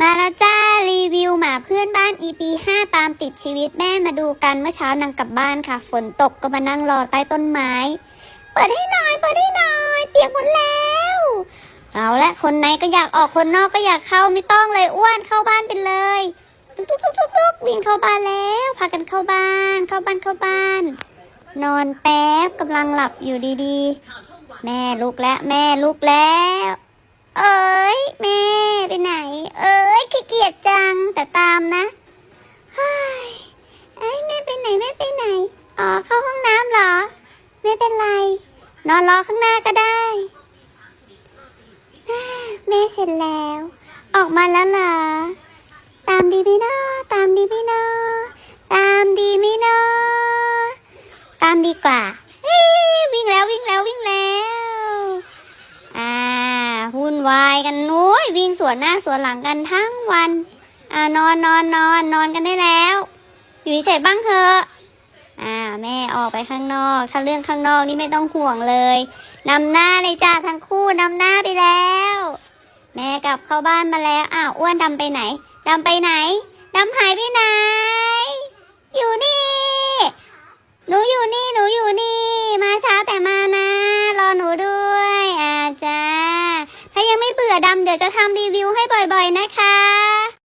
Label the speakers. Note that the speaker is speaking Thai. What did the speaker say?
Speaker 1: มาแล้วจ้ารีวิวหมาเพื่อนบ้าน EP 5 ตามติดชีวิตแม่มาดูกันเมื่อเช้านางกลับบ้านค่ะ ฝนตกก็มานั่งรอใต้ต้นไม้ เปิดให้หน่อยเปิดให้หน่อยเปียกหมดแล้ว เอาละคนในก็อยากออกคนนอกก็อยากเข้าไม่ต้องเลยอ้วนเข้าบ้านไปเลยตุ๊กตุ๊กตุ๊กตุ๊กตุ๊กวิ่งเข้าบ้านแล้วพากันเข้าบ้าน เข้าบ้านเข้าบ้าน นอนแป๊บกำลังหลับอยู่ดีๆ แม่ลุกแล้วแม่ลุกแล้ว เอ้ยแม่ไปไหน เอ้ยขี้เกียจจังแต่ตามนะเฮ้ยเอ้ยแม่ไปไหนแม่ไปไหน อ๋อเข้าห้องน้ำเหรอ ไม่เป็นไร นอนรอข้างหน้าก็ได้แม่เสร็จแล้ว ออกมาแล้วเหรอ ตามดีพี่นาะตามดีพี่นาะตามดีไหมเนาะตามดีกว่าเฮ้ยวิ่งแล้ววิ่งแล้ววิ่งแล้วอ่าวุ่นวายกันนุ้ยวิ่งสวนหน้าสวนหลังกันทั้งวันอ่านอนนอนนอนนอนกันได้แล้ว อยู่เฉยบ้างเถอะ ออกไปข้างนอก ถ้าเรื่องข้างนอกนี่ไม่ต้องห่วงเลยนำหน้าเลยจ้าทั้งคู่นำหน้าไปแล้ว แม่กลับเข้าบ้านมาแล้วอ้าวอ้วนดำไปไหนดำไปไหนดำหายไปไหน อยู่นี่ หนูอยู่นี่หนูอยู่นี่ มาช้าแต่มานะ รอหนูด้วยอาจ้าถ้ายังไม่เบื่อดำเดี๋ยวจะทำรีวิวให้บ่อยๆนะคะ